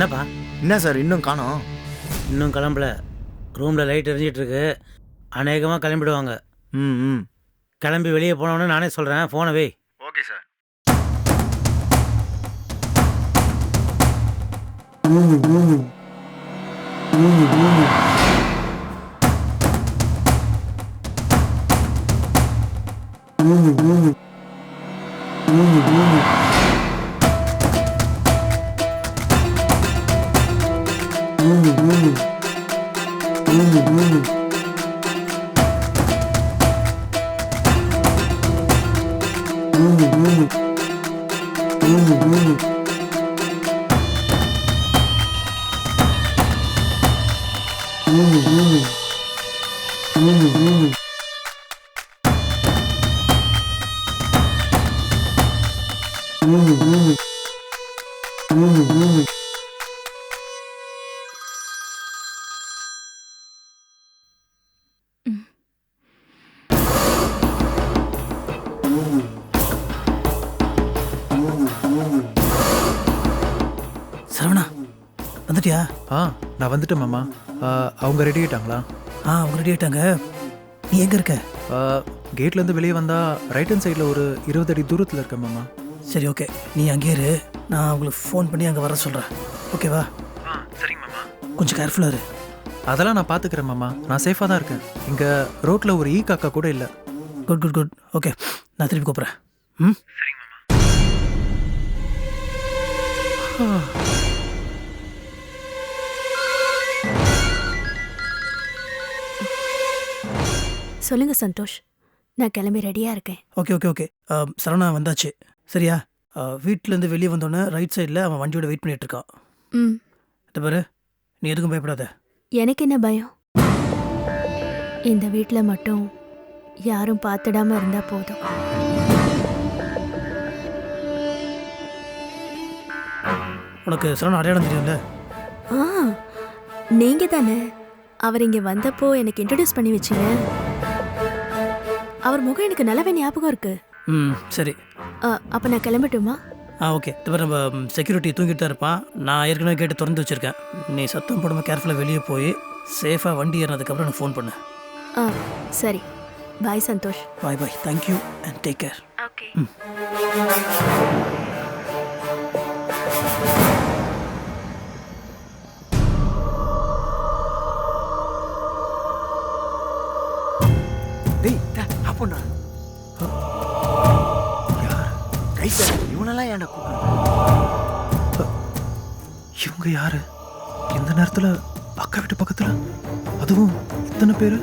என்னப்பா என்ன சார் இன்னும் காணோம் இன்னும் கிளம்பல ரூமில் லைட் எரிஞ்சிட்டு இருக்கு அநேகமாக கிளம்பிடுவாங்க ம் ம் கிளம்பி வெளியே போனோன்னு நானே சொல்கிறேன் ஃபோனை வை ஓகே சார் சரவணா வந்துட்டியா? ஆ நான் வந்துட்டேன் மாமா. அவங்க ரெடி ஆயிட்டாங்களா? ஆ அவங்க ரெடி ஆயிட்டாங்க. நீ எங்கே இருக்க? கேட்லேருந்து வெளியே வந்தால் ரைட் ஹேண்ட் சைடில் ஒரு இருபது அடி தூரத்தில் இருக்கேன் மாமா. சரி ஓகே நீ அங்கேயே இரு. நான் உங்களுக்கு ஃபோன் பண்ணி அங்கே வர சொல்கிறேன் ஓகேவா ஆ சரிங்க மாமா. கொஞ்சம் கேர்ஃபுல்லாக இரு. அதெல்லாம் நான் பார்த்துக்கிறேன் மாமா. நான் சேஃபாக தான் இருக்கேன். இங்கே ரோட்டில் ஒரு ஈ காக்கா கூட இல்லை. குட் குட் குட் ஓகே நான் திருப்பி கூப்பிட்றேன். ம்? சொல்லுங்க சந்தோஷ். நான் கிளம்பி ரெடியா இருக்கேன். Okay okay okay. சரவணா வந்தாச்சு. சரியா? வீட்டிலேருந்து வெளியே வந்தோடனே ரைட் சைடில் அவன் வண்டியோட வெயிட் பண்ணிட்டு இருக்கான். ம். இந்த பாரு நீ எதுக்கும் பயப்படாத. எனக்கு என்ன பயம்? இந்த வீட்டில் மட்டும் யாரும் பார்த்துடாம இருந்தா போதும். உனக்கு சரவணா அடையாளம் தெரியும்ல? ஆ நீங்க தானே அவர் இங்க வந்தப்போ எனக்கு இன்ட்ரடியூஸ் பண்ணி வச்சீங்க. அவர் முகம் எனக்கு நல்லாவே ஞாபகம் இருக்கு. ம் சரி. ஆ, அப்ப நான் கிளம்பட்டுமா? ஆ ஓகே. மாதிரி நம்ம செக்யூரிட்டி தூங்கிட்டு தான் இருப்பான். நான் ஏற்கனவே கேட்டு திறந்து வச்சுருக்கேன். நீ சத்தம் போடாமல் கேர்ஃபுல்லாக வெளியே போய் சேஃபாக வண்டி ஏறினதுக்கப்புறம் எனக்கு ஃபோன் பண்ணு. ஆ சரி. Bye Santhosh. Bye bye thank you and take care okay டேய் பொண்ணா? ரைட் இவனெல்லாம் ஏன்டா கூப்பிடுற இவங்க யாரு? இந்த நேரத்துல அக்கா வீட்டு பக்கத்துல? அதுவும் இத்தனை பேரு?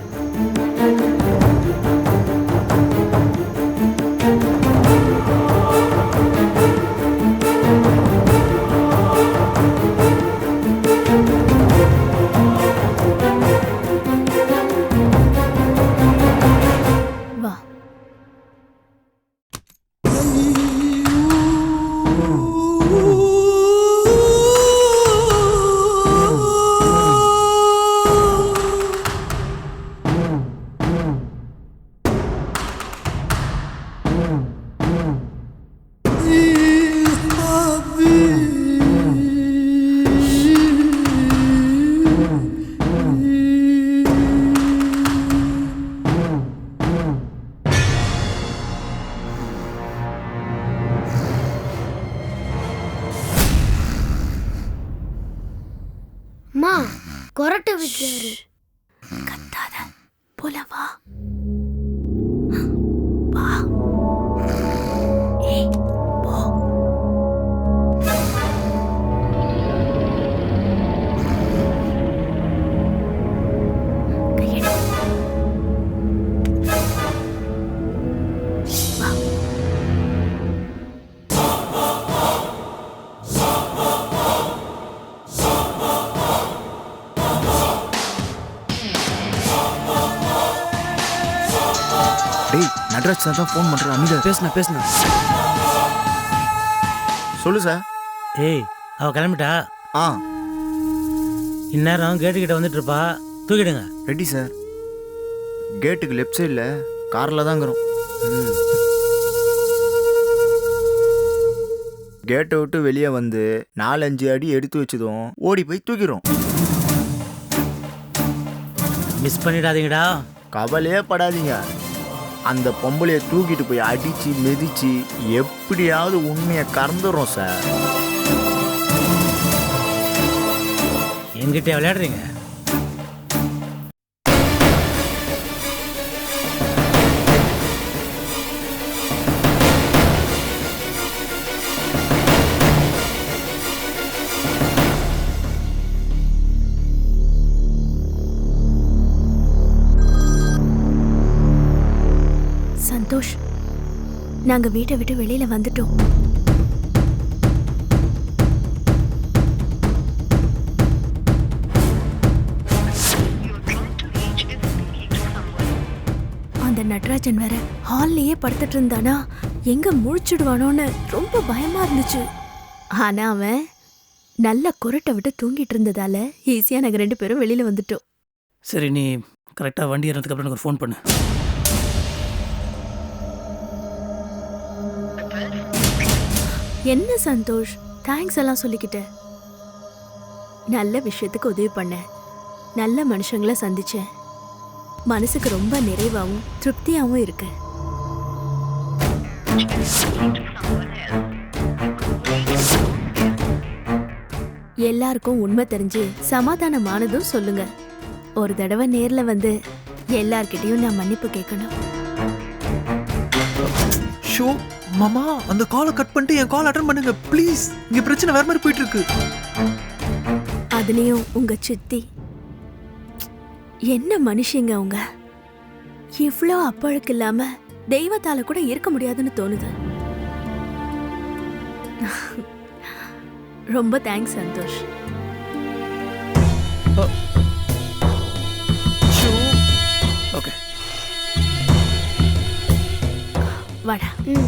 நட்ராஜ் சார் தான் ஃபோன் பண்ணுற அமைதியா பேசுன பேசுன சொல்லு சார் ஏய் அவ கிளம்பிட்டா? ஆ. இந்நேரம் கேட்டுக்கிட்ட வந்துட்டு இருப்பா. தூக்கிடுங்க. ரெடி சார் கேட்டுக்கு லெஃப்ட் சைடில் காரில் தான் இருக்கிறோம் கேட்டை விட்டு வெளியே வந்து நாலஞ்சு அடி எடுத்து வச்சதும் ஓடி போய் தூக்கிடும் மிஸ் பண்ணிடாதீங்கடா. கவலையே படாதீங்க. அந்த பொம்பளைய தூக்கிட்டு போய் அடிச்சு மிதிச்சு எப்படியாவது உண்மையை கறந்துடுறோம் சார். என்கிட்ட விளையாடுறீங்க? நாங்க வீட்டை விட்டு வெளியில வந்துட்டோம். அந்த நடராஜன் வேற ஹால்லயே படுத்துட்டு இருந்தானா? எங்க முழிச்சிடுவானோன்னு ரொம்ப பயமா இருந்துச்சு. ஆனா அவன் நல்ல குரட்டை விட்டு தூங்கிட்டு இருந்ததால ஈஸியா நாங்க ரெண்டு பேரும் வெளியில வந்துட்டோம். சரி நீ கரெக்டாக வண்டி ஏறினதுக்கு அப்புறம் எனக்கு ஃபோன் பண்ணு. என்ன சந்தோஷ்? தேங்க்ஸ் எல்லாம் சொல்லிக்கிட்ட. நல்ல விஷயத்துக்கு உதவி பண்ணேன். நல்ல மனுஷங்கள சந்திச்சேன். மனசுக்கு ரொம்ப நிறைவாகவும் திருப்தியாகவும் இருக்கு. எல்லாருக்கும் உண்மை தெரிஞ்சு சமாதானமானதும் சொல்லுங்க. ஒரு தடவை நேர்ல வந்து எல்லார்கிட்டயும் நான் மன்னிப்பு கேட்கணும். ஷூ மாமா அந்த காலை கட் பண்ணிட்டு என் கால் அட்டன் பண்ணுங்க. ப்ளீஸ் இங்க பிரச்சனை வேற மாதிரி போயிட்டு இருக்கு அதுலயும் உங்க சித்தி. என்ன மனுஷங்க அவங்க? இவ்ளோ அப்பழுக்கு இல்லாம தெய்வத்தால கூட இருக்க முடியாதுன்னு தோணுது. ரொம்ப தேங்க்ஸ் சந்தோஷ். ஓகே வாடா ம்.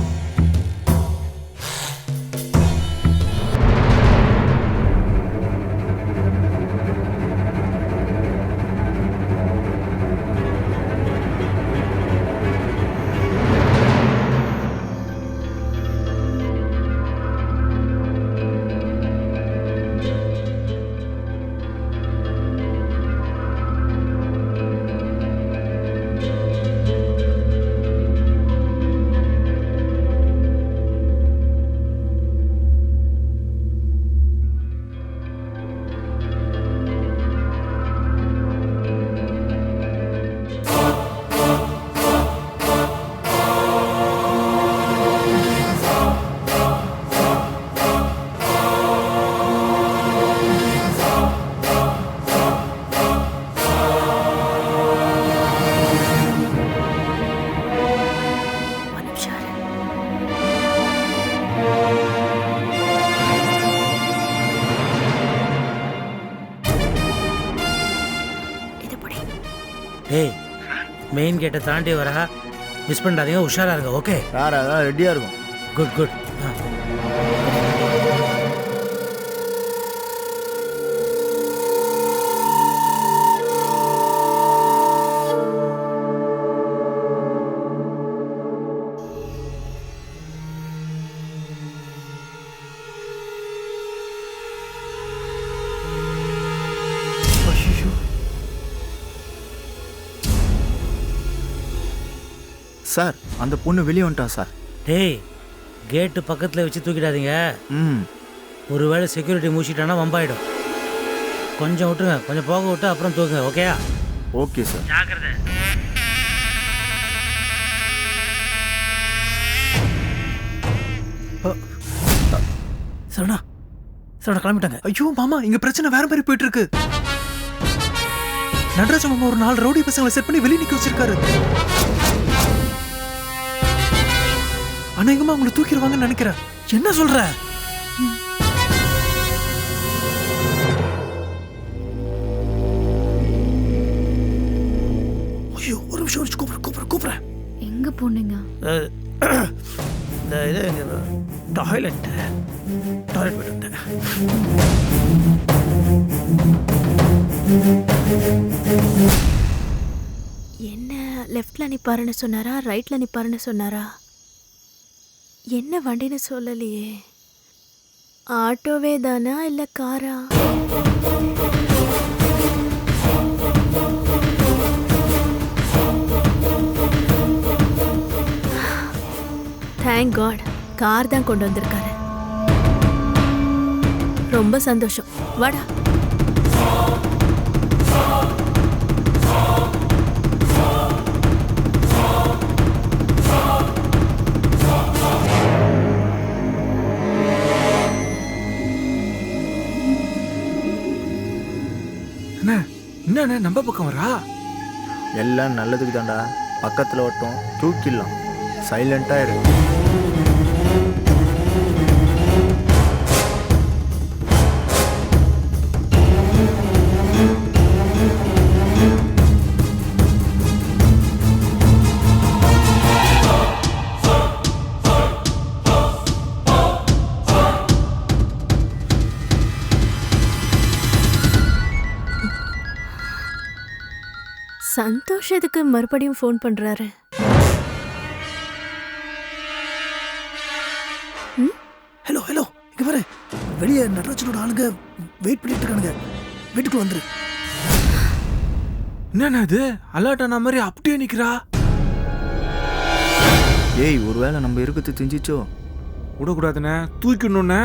கேட்டை தாண்டி வரா மிஸ் பண்ணிடாதீங்க உஷாரா இருங்க ஓகே சார் அதான் ரெடியாக இருக்கும். குட் குட் சார் அந்த பொண்ணு வெளியே வந்துட்டா சார். டேய் கேட்டு பக்கத்தில் வச்சு தூக்கிடாதீங்க. ம். ஒருவேளை செக்யூரிட்டி மூச்சிட்டானா வம்பாயிடும். கொஞ்சம் விட்டுருங்க கொஞ்சம் போக விட்டு அப்புறம் தூக்குங்க ஓகேயா ஓகே சார். ஜாக்கிரதை. சரணா சரணா கிளம்பிட்டாங்க. ஐயோ மாமா இங்க பிரச்சனை வேற மாதிரி போயிட்டு இருக்கு நடராஜ மாமா ஒரு நாலு ரவுடி பசங்களை செட் பண்ணி வெளியே நிக்க வச்சிருக்காரு. அநேகமா உங்களை தூக்கிடுவாங்கன்னு நினைக்கிறேன். என்ன சொல்ற? ஐயோ ஒரு நிமிஷம் கூப்பிட்றேன் கூப்பிட்றேன் எங்க போனீங்க இந்த இது டாய்லெட் டாய்லெட் போயிட்டு வந்தேன். என்ன லெஃப்ட்ல நிப்பாருன்னு சொன்னாரா ரைட்ல நிப்பாருன்னு சொன்னாரா? என்ன வண்டின்னு சொல்லலையே. ஆட்டோவே தானா இல்லை காரா? தேங்க் காட் கார் தான் கொண்டு வந்திருக்காரு. ரொம்ப சந்தோஷம். வாடா. என்னண்ணே நம்ம பக்கம் வரா? எல்லாம் நல்லதுக்கு தான்டா பக்கத்தில் வட்டம் தூக்கிடலாம். சைலண்ட்டாக இருக்கு சந்தோஷ் எதுக்கு மறுபடியும் ஃபோன் பண்றாரு? ஹலோ ஹலோ இங்கே பாரு. வெளியே நடராஜனோட ஆளுங்க வெயிட் பண்ணிட்டு இருக்கானுங்க. வீட்டுக்குள்ள வந்துரு. என்னண்ணா இது? அலர்ட் ஆன மாதிரி அப்படியே நிக்கிறா? ஏய் ஒருவேளை நம்ம இருக்கிறது தெரிஞ்சிச்சோ விடக்கூடாதுண்ணே. தூக்கிடணுண்ணே.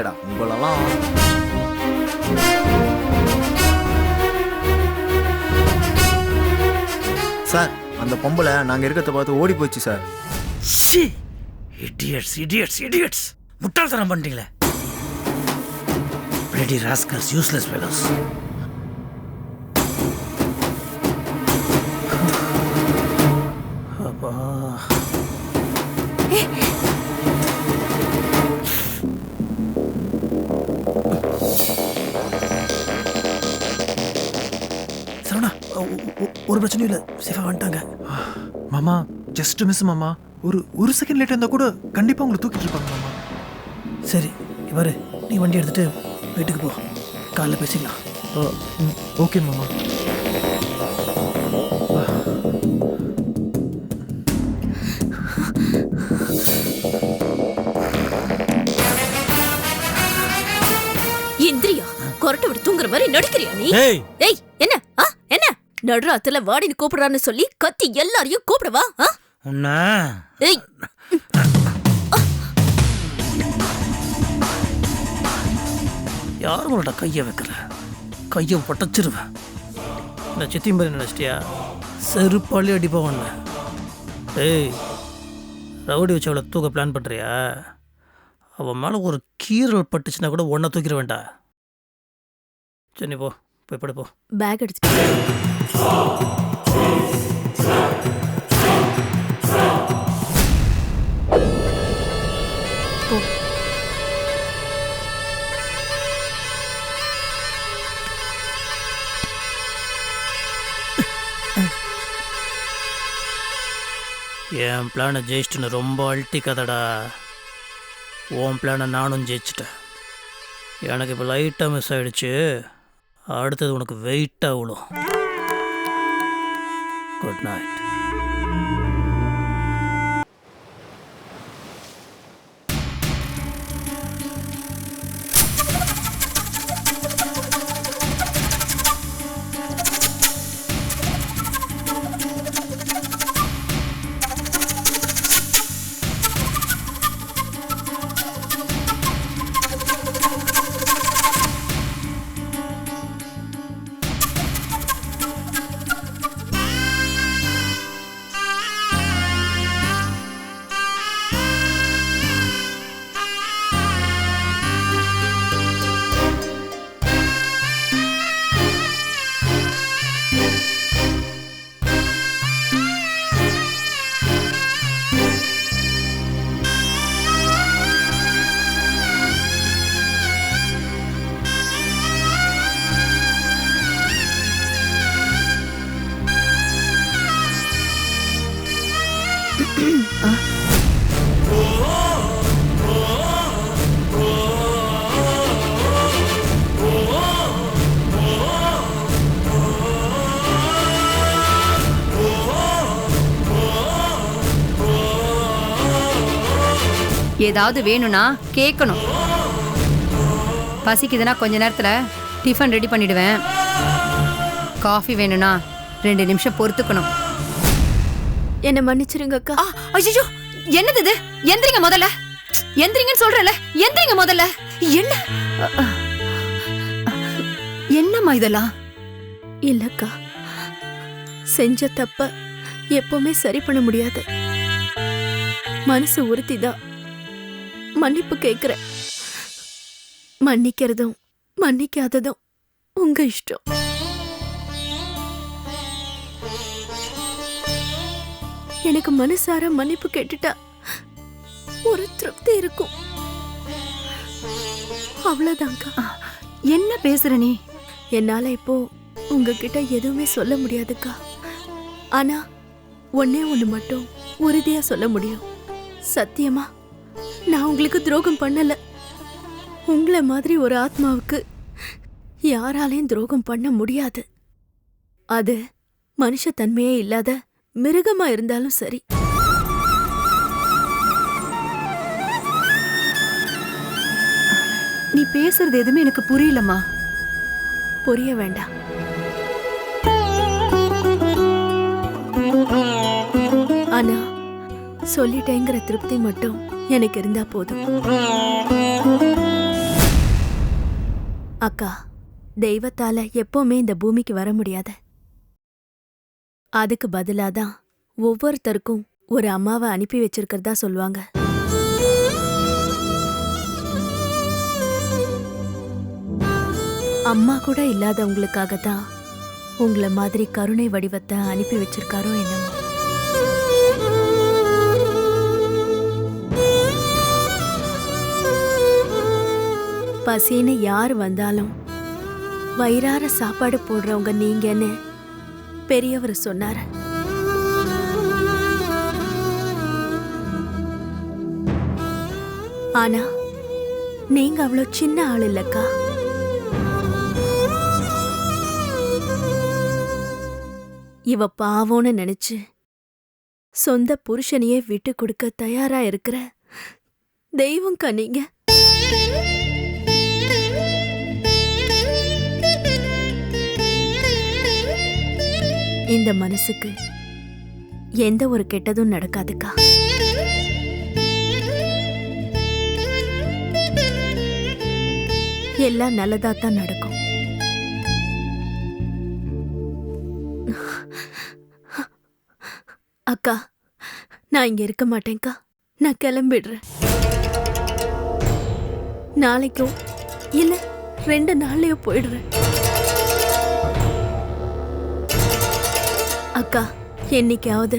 மிஸ் உங்களெல்லாம் சார் அந்த பொம்பளை நாங்க இருக்கிறத பார்த்து ஓடி போச்சு sir. She idiots idiots idiots முட்டாள்தனம் பண்ணிட்டீங்களே. பிளடி ராஸ்கல்ஸ் யூஸ்லெஸ் ஃபெலோஸ் சேஃபாக வந்துட்டாங்க. மாமா ஜஸ்ட் மிஸ் மாமா. ஒரு ஒரு செகண்ட் லேட் இருந்தா கூட கண்டிப்பா உங்களை தூக்கிட்டு இருப்பாங்க மாமா. சரி இவரு நீ வண்டி எடுத்துட்டு வீட்டுக்கு போ. காலைல பேசிக்கலாம். ஓகே மாமா. இந்திரியா கொரட்டை விட்டு தூங்குற மாதிரி நடிக்கிறியா நீ? ஏய் என்ன? நடுராத்துல வாடின்னு கூப்பிடுறான்னு சொல்லி கத்தி எல்லாரையும் கூப்பிடவா உன்ன. ஏய். யாரும் உன்னோட கையை வைக்கல கையை பட்டச்சிருவேன் இந்த சித்திம்பரி நினச்சிட்டியா? செருப்பாளி அடிப்பா ஒன்று ஏய் ரவுடி வச்சு அவளை தூக்க பிளான் பண்ணுறியா அவன் மேலே ஒரு கீரல் பட்டுச்சுன்னா கூட ஒன்றை தூக்கிட வேண்டாம். சரி போ. போய் படு போ பேக் அடிச்சு. என் பிளானை ஜெயிச்சிட்டுன்னு ரொம்ப அழட்டிக்காதடா உன் பிளானை நானும் ஜெயிச்சிட்டேன். எனக்கு இப்போ லைட்டாக மிஸ் ஆயிடுச்சு. அடுத்தது உனக்கு வெயிட்டாக விழும். குட் நைட் ஏதாவது வேணும்னா கேட்கணும். பசிக்குதுன்னா கொஞ்ச நேரத்துல டிஃபன் ரெடி பண்ணிடுவேன். காஃபி வேணும்னா ரெண்டு நிமிஷம் பொறுத்துக்கணும். என்னை மன்னிச்சிருங்க அக்கா. ஐயோ என்னது இது? எந்திரிங்க முதல்ல. எந்திரிங்கன்னு சொல்றல எந்திரிங்க முதல்ல. என்ன? என்னம்மா இதெல்லாம்? இல்லக்கா செஞ்ச தப்ப எப்பவுமே சரி பண்ண முடியாது. மனசு உறுத்திதான். மன்னிப்பு கேக்குறேன். மன்னிக்கிறதும் மன்னிக்காததும் உங்க இஷ்டம். எனக்கு மனசார மன்னிப்பு கேட்டுட்டா ஒரு திருப்தி இருக்கும். அவ்வளவுதான்க்கா. என்ன பேசுற நீ? என்னால இப்போ உங்ககிட்ட எதுவுமே சொல்ல முடியாதுக்கா. ஆனா ஒன்னே ஒண்ணு மட்டும் உறுதியா சொல்ல முடியும். சத்தியமா? நான் உங்களுக்கு துரோகம் பண்ணல. உங்களை மாதிரி ஒரு ஆத்மாவுக்கு யாராலையும் துரோகம் பண்ண முடியாது. அது மனுஷத்தன்மையே இல்லாத மிருகமா இருந்தாலும் சரி. நீ பேசுறது எதுவுமே எனக்கு புரியலம்மா. புரிய வேண்டாம். ஆனா சொல்லிட்டேங்கிற திருப்தி மட்டும் எனக்கு இருந்தா போதும். அக்கா தெய்வத்தால எப்பவுமே இந்த பூமிக்கு வர முடியாது. அதுக்கு பதிலாதான் ஒவ்வொருத்தருக்கும் ஒரு அம்மாவை அனுப்பி வச்சிருக்கிறதா சொல்லுவாங்க. அம்மா கூட இல்லாதவங்களுக்காக தான் உங்களை மாதிரி கருணை வடிவத்தை அனுப்பி வச்சிருக்காரோ என்னமோ. பசின்னு யார் வந்தாலும் வயிறார சாப்பாடு போடுறவங்க நீங்கன்னு பெரியவர் சொன்னார். ஆனா நீங்க அவ்வளோ சின்ன ஆள் இல்லக்கா. இவ பாவோன்னு நினைச்சு சொந்த புருஷனையே விட்டு கொடுக்க தயாரா இருக்கிற தெய்வம் நீங்க. இந்த மனசுக்கு எந்த ஒரு கெட்டதும் நடக்காதுக்கா. எல்லாம் நல்லதா தான் நடக்கும். அக்கா நான் இங்க இருக்க மாட்டேன்க்கா. நான் கிளம்பிடுறேன். நாளைக்கும் இல்ல ரெண்டு நாள்லயோ போயிடுறேன். அக்கா என்னைக்காவது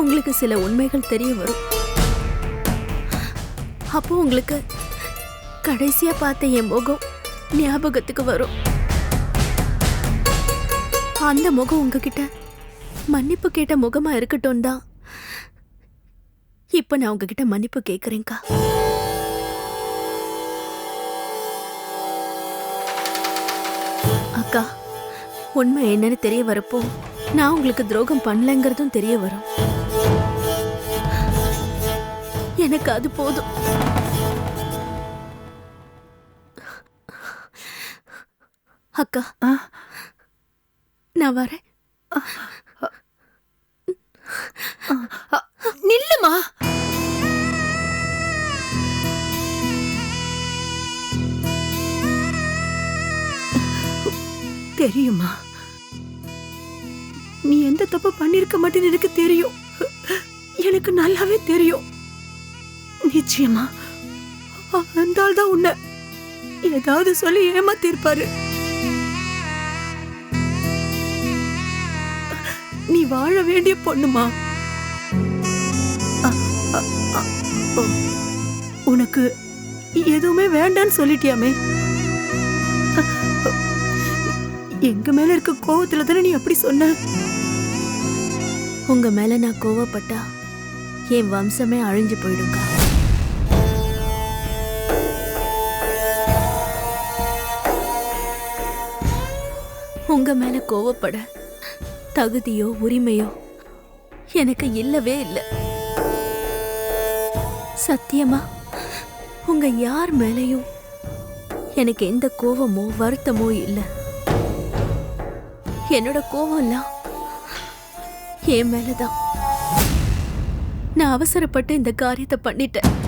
உங்களுக்கு சில உண்மைகள் தெரிய வரும். அப்போ உங்களுக்கு கடைசியா பார்த்த என் முகம் ஞாபகத்துக்கு வரும். அந்த முகம் உங்ககிட்ட மன்னிப்பு கேட்ட முகமா இருக்கட்டும் தான். இப்ப நான் உங்ககிட்ட மன்னிப்பு கேக்குறேன்க்கா. அக்கா உண்மை என்னன்னு தெரிய வரப்போ நான் உங்களுக்கு துரோகம் பண்ணலங்கிறதும் தெரிய வரும். எனக்கு அது போதும். அக்கா. நான் வரேன். நில்லுமா. தெரியுமா? நீ எந்த தப்பு பண்ணிருக்க மாட்டேன்னு எனக்கு தெரியும். எனக்கு நல்லாவே தெரியும். நிச்சயமா அந்த ஆள் தான் உன்னை ஏதாவது சொல்லி ஏமாத்திருப்பாரு. நீ வாழ வேண்டிய பொண்ணுமா? உனக்கு எதுவுமே வேண்டான்னு சொல்லிட்டியாமே? எங்க மேல இருக்க கோவத்துல தானே நீ அப்படி சொன்ன? உங்க மேல நான் கோவப்பட்டா என் வம்சமே அழிஞ்சு போயிடுங்க உங்க மேல கோவப்பட தகுதியோ உரிமையோ எனக்கு இல்லவே இல்லை. சத்தியமா உங்க யார் மேலேயும் எனக்கு எந்த கோவமோ வருத்தமோ இல்லை. என்னோட கோவம்லாம் என் மேலதான். நான் அவசரப்பட்டு இந்த காரியத்தை பண்ணிட்டேன்.